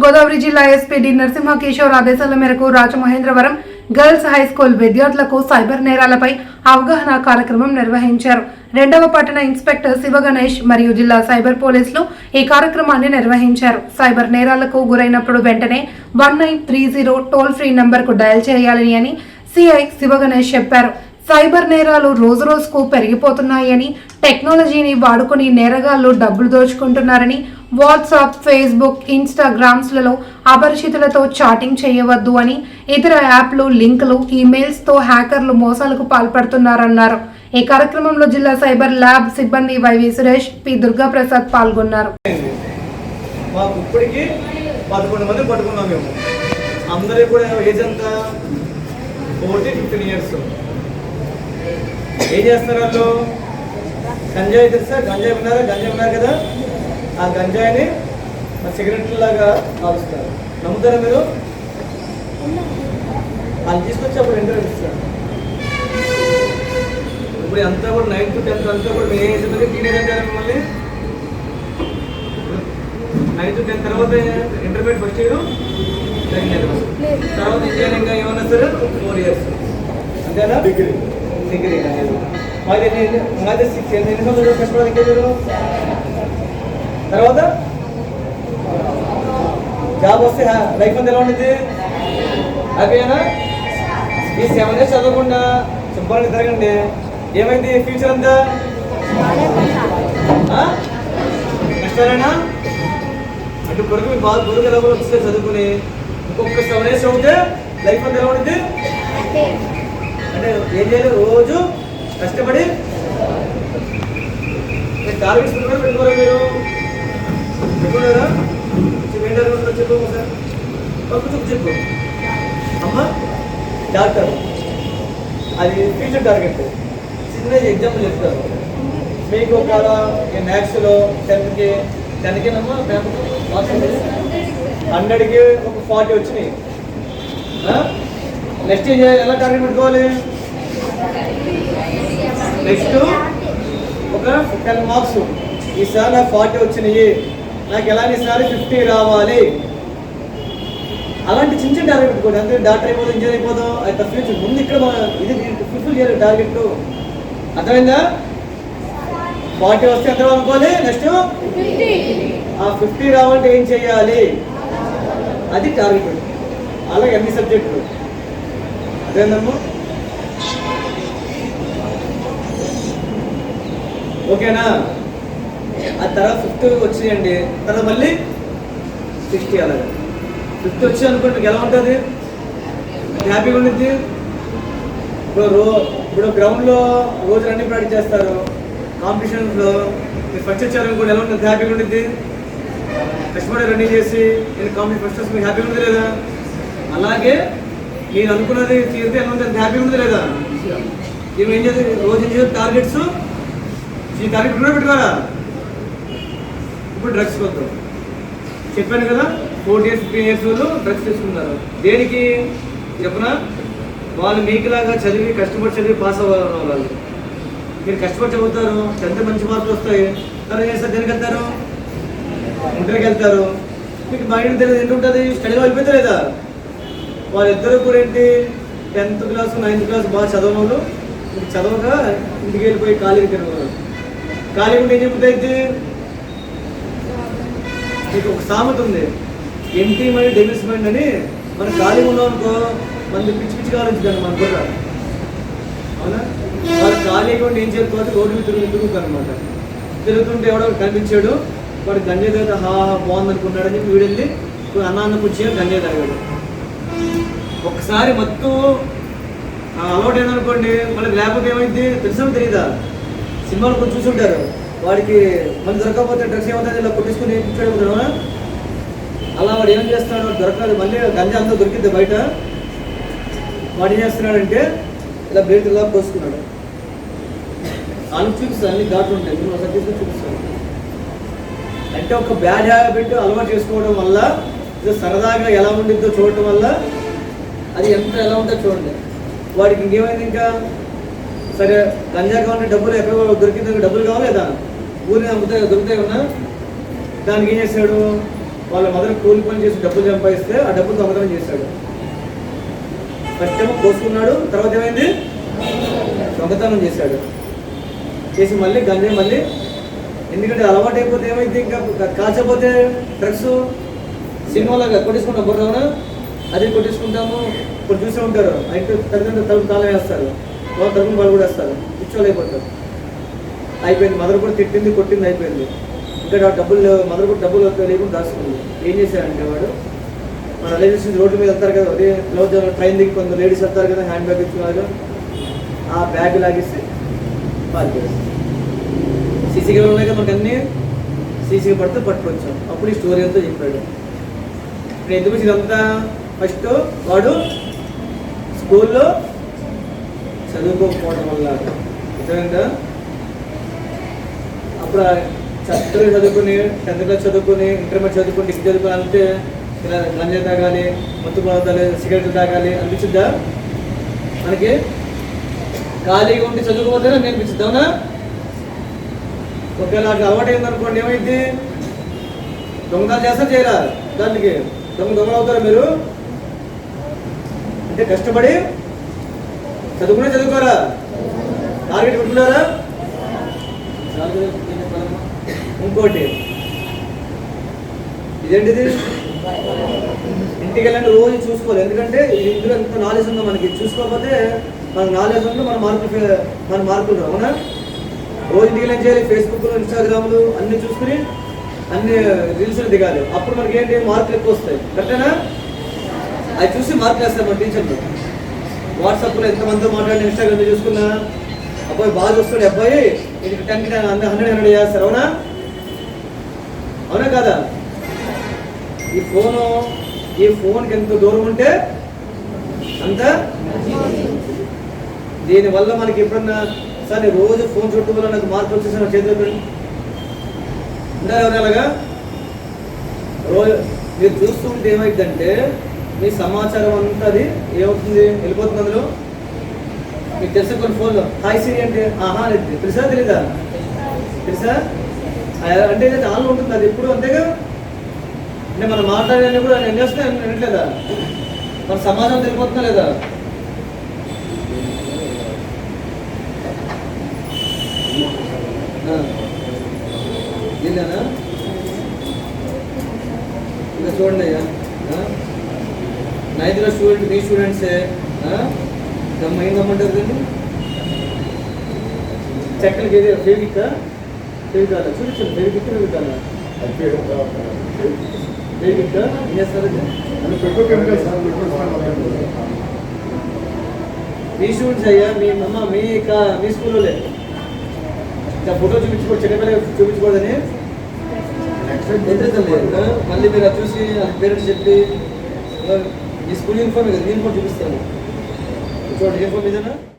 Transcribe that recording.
తూర్పుగోదావరి జిల్లా SP D Narasimhakishore ఆదేశాల మేరకు రాజమహేంద్రవరం గర్ల్స్ హై స్కూల్ విద్యార్థులకు సైబర్ నేరాలపై అవగాహన కార్యక్రమం నిర్వహించారు. రెండవ పట్టణ ఇన్స్పెక్టర్ శివ గణేష్ మరియు జిల్లా సైబర్ పోలీసులు ఈ కార్యక్రమాన్ని నిర్వహించారు. సైబర్ నేరాలకు గురైనప్పుడు వెంటనే one nine three zero toll free నంబర్కు డయల్ చేయాలని అని సిఐ శివగణేష్ చెప్పారు. సైబర్ నేరాలు రోజు రోజుకు పెరిగిపోతున్నాయని టెక్నాలజీని వాడుకుని నేరగాళ్ళు డబ్బులు దోచుకుంటున్నారని వాట్సాప్ ఫేస్బుక్ ఇన్స్టాగ్రామ్స్లలో అపరిచితులతో చాటింగ్ చేయవద్దు అని ఇతర యాప్లు లింకులు ఈమెయిల్స్తో హ్యాకర్లు మోసాలకు పాల్పడుతున్నారన్నారు. ఈ కార్యక్రమంలో జిల్లా సైబర్ ల్యాబ్ సిబ్బంది Y V Suresh P Durgaprasad పాల్గొన్నారు. మాకు ఇప్పటికి పదకొండు మంది పట్టుకున్నాం మేము. అందరూ కూడా ఏజ్ ఎంత ఫోర్టీన్ ఫిఫ్టీన్ ఇయర్స్. ఏం చేస్తారు వాళ్ళు? గంజాయి తెలుసా? గంజాయి ఉన్నారా గంజాయి ఉన్నారు కదా? ఆ గంజాయిని సిగరెట్ లాగా కాలుస్తారు. నమ్ముతారా మీరు? వాళ్ళు తీసుకొచ్చి అప్పుడు ఇంటర్వ్యూ ఇస్తారు. ఇప్పుడు అంతా కూడా నైన్త్ టెన్త్ అంతా కూడా మీ ఏజ్ మీద టీనేజ్ అంటారా మిమ్మల్ని? నైన్త్ టెన్త్ తర్వాత intermediate first year? Second year తర్వాత ఇంజనీరింగ్ ఏమన్నా సరే ఫోర్ ఇయర్స్ అంతేనా? డిగ్రీ. డిగ్రీ. మాది మాది సిక్స్ ఎన్ని ఎన్ని సంవత్సరాలు కష్టపడాలి ఇంకా మీరు తర్వాత? జాబ్ వస్తే లైఫ్ అంతా ఎలా ఉండేది హ్యాపీనా ఈ సెవెన్ ఇయర్స్ చదవకుండా శుభ్రంగా తిరగండి. ఏమైంది ఫ్యూచర్ అంతా? కష్టాలేనా? అంటే కొడుకు మీరు బాగా గురువు ఎలా వస్తే చదువుకుని ఇంకొక సెవెన్ ఇయర్స్ అవుతే లైఫ్ అంతా ఎలా ఉంటుంది అంటే ఏం చేయాలి రోజు కష్టపడి టార్గెట్స్ పెట్టుకోరా మీరు? పెట్టుకున్నారా చెప్పు, ఉందో చెప్పు ఒకసారి చెప్పు అమ్మా డాక్టర్. అది ఫ్యూచర్ టార్గెట్ చిన్న ఎగ్జాంపుల్ చెప్తారు. మీకు ఒక మ్యాథ్స్లో టెన్త్కి టెన్కేనమ్మా నమ్మా హండ్రెడ్కి ఒక ఫార్టీ వచ్చినాయి. నెక్స్ట్ ఏం చేయాలి ఎలా టార్గెట్ పెట్టుకోవాలి? నెక్స్ట్ ఒక టెన్ మార్క్స్ ఈసారి నాకు ఫార్టీ వచ్చినాయి. నాకు ఎలా ఈసారి ఫిఫ్టీ రావాలి? అలాంటి చిన్న చిన్న టార్గెట్ పెట్టుకోండి అంతే డాక్టర్ అయిపోతుంది ఇంజనీర్ అయిపోతాం అది ఫ్యూచర్ ముందు ఇక్కడ మన- ఇది ఫుల్ఫిల్ చేయాలి టార్గెట్ అర్థమైందా? ఫార్టీ వస్తే ఎంత అనుకోవాలి నెక్స్ట్? ఆ ఫిఫ్టీ రావాలంటే ఏం చేయాలి? అది టార్గెట్ అలాగే అన్ని సబ్జెక్టులు అదేందమ్మా ఓకేనా? ఆ తర్వాత ఫిఫ్త్ వచ్చినాయండి. తర్వాత మళ్ళీ సిక్స్టీ అలాగే ఫిఫ్త్ వచ్చి అనుకోండి మీకు ఎలా ఉంటుంది? హ్యాపీగా ఉండిద్ది ఇప్పుడు రో ఇప్పుడు గ్రౌండ్లో రోజు రన్నింగ్ ప్రాక్టీస్ చేస్తారు. కాంపిటీషన్స్లో మీరు ఫస్ట్ వచ్చారు అనుకోండి ఎలా ఉంటుంది? హ్యాపీగా ఉండిద్ది కష్టపడి రన్నింగ్ చేసి నేను కాంపిటీషన్ ఫస్ట్ వస్తే మీకు హ్యాపీగా ఉంది లేదా? అలాగే నేను అనుకున్నది తీరితే ఎలా ఉంటుంది? హ్యాపీగా ఉంది లేదా? మేము ఏం చేసి రోజు ఏం చేయాలి టార్గెట్స్ ఈ టార్గెట్ కూడా పెట్టుకోరా ఇప్పుడు డ్రగ్స్ వద్దాం చెప్పాను కదా ఫోర్ ఇయర్స్ ఫిఫ్టీన్ ఇయర్స్ వాళ్ళు డ్రగ్స్ తీసుకున్నారు. దేనికి? చెప్పనా? వాళ్ళు మీకులాగా చదివి కష్టపడి చదివి పాస్ అవ్వాలన్న వాళ్ళు. మీరు కష్టపడి చదువుతారు టెన్త్ మంచి మార్కులు వస్తాయి? తర్వాత చేస్తారు దేనికి వెళ్తారు? ఇంటర్కి వెళ్తారు. మీకు మైండ్ తెలియదు ఏంటి ఉంటుంది? స్టడీలో వెళ్ళిపోతే లేదా? వాళ్ళిద్దరు కూడా ఏంటి? టెన్త్ క్లాస్ నైన్త్ క్లాస్ బాగా చదవని చదవక ఇంటికి వెళ్ళిపోయి ఖాళీకి తిరగరు ఖాళీగా ఉంటే ఏం చెప్తాయి మీకు ఒక సామెత ఉంది. ఎంటీ మైండ్ డెవిల్స్ మైండ్ అని మనం గాలి ఉన్నాం అనుకో మనది పిచ్చి పిచ్చి ఆలోచించాను మన కూడా. అవునా? వాళ్ళు ఖాళీ ఉండి ఏం చేయకపోతే రోడ్డు మీద తిరుగు తిరుగుతారు అనమాట తిరుగుతుంటే ఎవడో కనిపించాడు. వాడు గంజే తాగితే హా హా బాగుంది అనుకున్నాడని చెప్పి వీడెళ్ళి ఇప్పుడు అన్న అన్న కూర్చొని గంజాయి తాగాడు. ఒకసారి మొత్తం ఆ అలవాటు ఏందనుకోండి మళ్ళీ లేకపోతే ఏమైంది? తెలుసా తెలియదా సినిమాలు కొంచెం చూసుంటారు. వాడికి మళ్ళీ దొరకకపోతే డ్రగ్స్ ఏమవుతుంది ఇలా కొట్టించుకుని ఇచ్చాడు అలా వాడు ఏం చేస్తున్నాడు? దొరకదు మళ్ళీ గంజా అంతా దొరికిద్ది బయట. వాడు ఏం చేస్తున్నాడంటే ఇలా బ్లేడ్ ఇలా కోసుకున్నాడు. అన్ని చూపిస్తాను అన్ని ఘాట్లు ఉంటాయి. నేను ఒకసారి తీసుకుని చూపిస్తాను. అంటే ఒక బ్యాడ్ హ్యాబిట్ అలవాటు చేసుకోవడం వల్ల ఇది సరదాగా ఎలా ఉండిద్దో చూడటం వల్ల అది ఎంత ఎలా ఉంటుందో చూడండి. వాడికి ఇంకేమైంది ఇంకా? సరే గంజా కావాలంటే డబ్బులు ఎక్కడ దొరికింది? డబ్బులు కావాలి లేదా ఊరిని అమ్ముతాయి దొరుకుతాయి ఉన్నా దానికి ఏం చేశాడు వాళ్ళ మదర్ కూలి పని చేసి డబ్బులు సంపాదిస్తే ఆ డబ్బులు దొంగతనం చేశాడు ఫస్ట్ కోసుకున్నాడు తర్వాత ఏమైంది? దొంగతనం చేశాడు చేసి మళ్ళీ గంజాయి మళ్ళీ ఎందుకంటే అలవాటు అయిపోతే ఏమైంది? ఇంకా కాల్చకపోతే డ్రగ్స్ సినిమాలాగా కొట్టించుకుంటాం బుర్రవన అది కొట్టించుకుంటాము ఇప్పుడు చూసే ఉంటారు అయితే తల్లిదండ్రులు తలుపు తాళం వేస్తారు. వాళ్ళ తరపున వాళ్ళు కూడా వేస్తారు పిచ్చోళ్ళు అయిపోతారు అయిపోయింది. మదర్ కూడా తిట్టింది కొట్టింది అయిపోయింది. ఇంకా ఆ డబ్బులు మదర్ కూడా డబ్బులు లేకుండా దాచుకుంది. ఏం చేశారంటే వాడు? మన లేడీస్ రోడ్డు మీద వెళ్తారు కదా అదే క్లోజ్ ట్రైన్ దిగి కొంత లేడీస్ వెళ్తారు కదా హ్యాండ్ బ్యాగ్ ఇచ్చేవారు ఆ బ్యాగ్ లాగేసి పార్క్ సీసీ కెమెరా ఉన్నాయి కదా మనకు అన్నీ? సీసీ పడితే పట్టుకొచ్చాం. అప్పుడు ఈ స్టోరీ అంతా చెప్పాడు. ఇప్పుడు ఎందుకు ఇదంతా ఫస్ట్ వాడు స్కూల్లో చదువుకోకపోవడం వల్ల. నిజంగా అప్పుడు చక్కగా చదువుకుని టెన్త్ క్లాస్ చదువుకుని ఇంటర్మీడియట్ చదువుకుని డిగ్రీ చదువుకుని అంటే ఇలా గంజా తాగాలి మత్తు పదార్థాలు సిగరెట్ తాగాలి అనిపించిందా మనకి ఖాళీగా ఉండి చదువుకోవద్దనే నేర్పించింది అవునా? ఒకవేళ అట్లా అలవాటు అయిందనుకోండి ఏమైంది? దొంగతనాలు చేస్తా చేయరా దానికి? దొంగ దొంగలు అవుతారా మీరు? అంటే కష్టపడి చదువుకునే చదువుకోరా? టార్గెట్ పెట్టుకున్నారా? ఇంకోటి. ఇదేంటిది? ఇంటికి వెళ్ళండి రోజు చూసుకోవాలి. ఎందుకంటే ఇందులో ఎంత నాలెడ్జ్ ఉందో మనకి. చూసుకోకపోతే మన నాలెడ్జ్ ఉందో మన మార్కులు మన మార్కులు అవునా? రోజు ఇంటికి వెళ్ళి చేయాలి? ఫేస్బుక్లు ఇన్స్టాగ్రామ్లు అన్ని చూసుకుని అన్ని రీల్స్లు దిగాలి. అప్పుడు మనకి ఏంటి? మార్కులు ఎక్కువ వస్తాయి. కరెక్టేనా అది చూసి మార్కులు వేస్తారు మన టీచర్లు వాట్సాప్లో ఎంతమందితో మాట్లాడిన ఇన్స్టాగ్రామ్ చూసుకున్నా అబ్బాయి బాగా చూస్తాడు అబ్బాయి. ఇది టెన్కి హండ్రెడ్ హండ్రెడ్ చేస్తారు అవునా? అవునా కదా? ఈ ఫోను ఈ ఫోన్కి ఎంత దూరం ఉంటే అంత? దీనివల్ల మనకి ఎప్పుడన్నా సార్ నేను రోజు ఫోన్ చుట్టూ వల్ల నాకు మార్పు వచ్చేసి నా చేతిలో ఉంటారు ఎవరు అలాగా? రోజు మీరు చూస్తుంటే ఏమైందంటే మీ సమాచారం అంతా అది ఏమవుతుంది? వెళ్ళిపోతుంది అందులో? మీకు తెలిసిన కొన్ని ఫోన్లో. హాయ్ సిరి అంటే ఆహా అనేది తెలుసా తెలీదా? తెలుసా? అంటే ఇది ఆన్ ఉంటుంది అది ఎప్పుడు అంతేగా అంటే మనం మాట్లాడేది కూడా నేను చేస్తే వినట్లేదా? మన సమాజం తెలిపోతున్నా లేదా? ఇంకా చూడండి అయ్యా. నైన్త్లో స్టూడెంట్ మీ స్టూడెంట్సే దమ్మ ఏం దమ్మంటారు దీన్ని? చెక్కలకి ఏది ఫేవికా చూపించండి ఫేవికాల ఫేవికిక్ ఏం చేస్తారు? మీ స్టూడెంట్స్ అయ్యా మీ అమ్మ మీ మీ స్కూల్లో ఇంకా ఫోటో చూపించుకోవచ్చు చిన్నపిల్ల చూపించకూడదని. ఎదురుతుంది మళ్ళీ మీరు అది చూసి పేరెంట్స్ చెప్పి ఈ స్కూల్ యూనిఫామ్ యూనిఫామ్ చూపిస్తాను. చూడండి యూనిఫామ్ ఇదేనా